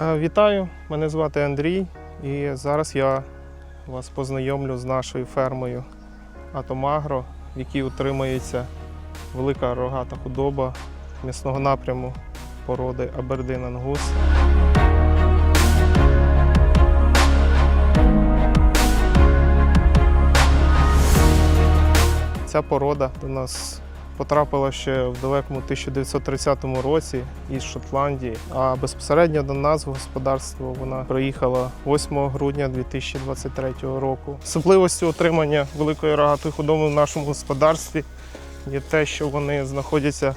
Е, Вітаю, мене звати Андрій, і зараз я вас познайомлю з нашою фермою Атомагро, в якій утримується велика рогата худоба м'ясного напряму породи Абердин Ангус. Ця порода до нас потрапила ще в далекому 1930 році із Шотландії. А безпосередньо до нас в господарство вона приїхала 8 грудня 2023 року. Особливостю отримання великої рогатої худоби в нашому господарстві є те, що вони знаходяться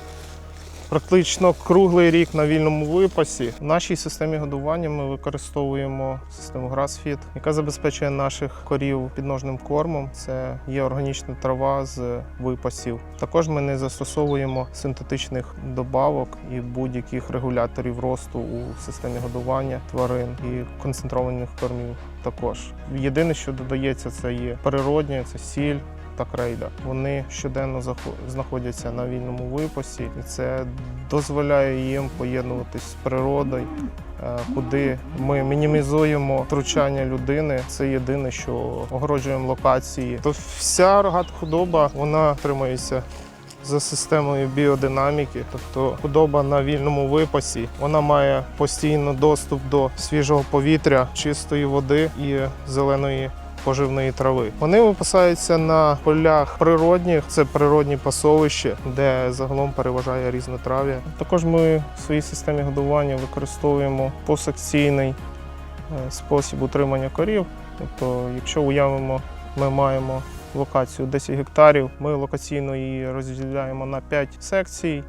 практично круглий рік на вільному випасі. В нашій системі годування ми використовуємо систему GrassFeed, яка забезпечує наших корів підножним кормом. Це є органічна трава з випасів. Також ми не застосовуємо синтетичних добавок і будь-яких регуляторів росту у системі годування тварин і концентрованих кормів. Також єдине, що додається, це є природнє, це сіль, та крейда. Вони щоденно знаходяться на вільному випасі, і це дозволяє їм поєднуватись з природою, е, куди ми мінімізуємо втручання людини. Це єдине, що огороджуємо локації. То вся рогата худоба вона тримається. За системою біодинаміки, тобто худоба на вільному випасі, вона має постійно доступ до свіжого повітря, чистої води і зеленої поживної трави. Вони випасаються на полях природних, це природні пасовища, де загалом переважає різнотрав'я. Також ми в своїй системі годування використовуємо посекційний е, спосіб утримання корів. Тобто, якщо уявимо, ми маємо локацію 10 гектарів, ми локаційно її розділяємо на 5 секцій.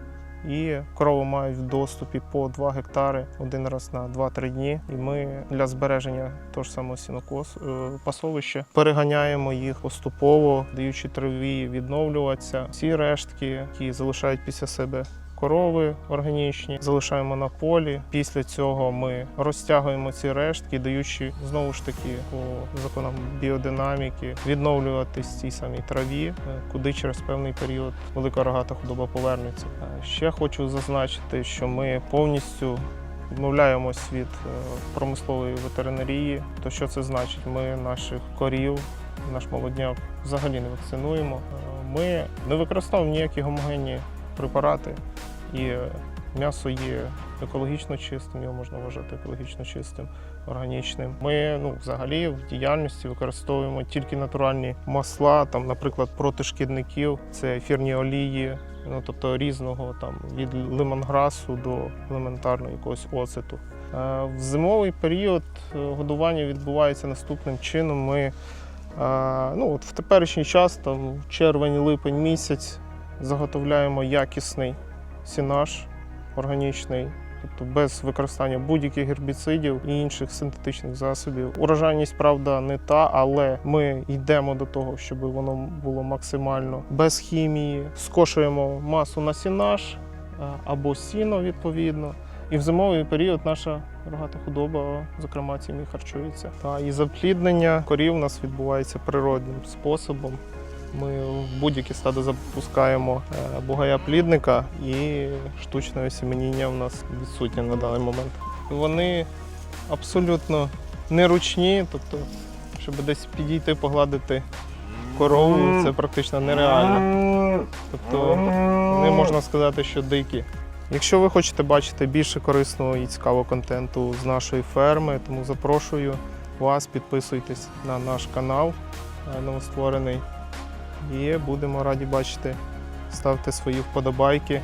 І корови мають в доступі по 2 гектари один раз на 2-3 дні. І ми для збереження того ж самого сінокос е, пасовища переганяємо їх поступово, даючи траві відновлюватися. Всі рештки, які залишають після себе. Корови органічні залишаємо на полі. Після цього ми розтягуємо ці рештки, даючи знову ж таки по законам біодинаміки відновлюватись цій самій траві, е, куди через певний період велика рогата худоба повернеться. Е, Ще хочу зазначити, що ми повністю відмовляємось від е, промислової ветеринарії. То що це значить? Ми наших корів, наш молодняк взагалі не вакцинуємо. Ми не використовуємо ніякі гомогенні препарати, і м'ясо є екологічно чистим, його можна вважати екологічно чистим, органічним. Ми ну, взагалі в діяльності використовуємо тільки натуральні масла, там, наприклад, проти шкідників, це ефірні олії, ну тобто різного там від лимонграсу до елементарного якогось оцету. Е, В зимовий період е, годування відбувається наступним чином. Ми е, ну, от в теперішній час, там в червень-липень місяць, заготовляємо якісний сінаж органічний, тобто без використання будь-яких гербіцидів і інших синтетичних засобів. Урожайність, правда, не та, але ми йдемо до того, щоб воно було максимально без хімії. Скошуємо масу на сінаж е, або сіно відповідно. І в зимовий період наша рогата худоба, зокрема, цим і харчується. Та і запліднення корів у нас відбувається природним способом. Ми в будь-які стадо запускаємо е, бугая плідника і штучне осіменіння в нас відсутнє на даний момент. Вони абсолютно неручні, тобто, щоб десь підійти, погладити корову, це практично нереально. Тобто вони можна сказати, що дикі. Якщо ви хочете бачити більше корисного і цікавого контенту з нашої ферми, тому запрошую вас, підписуйтесь на наш канал е, новостворений. І будемо раді бачити. Ставте свої вподобайки.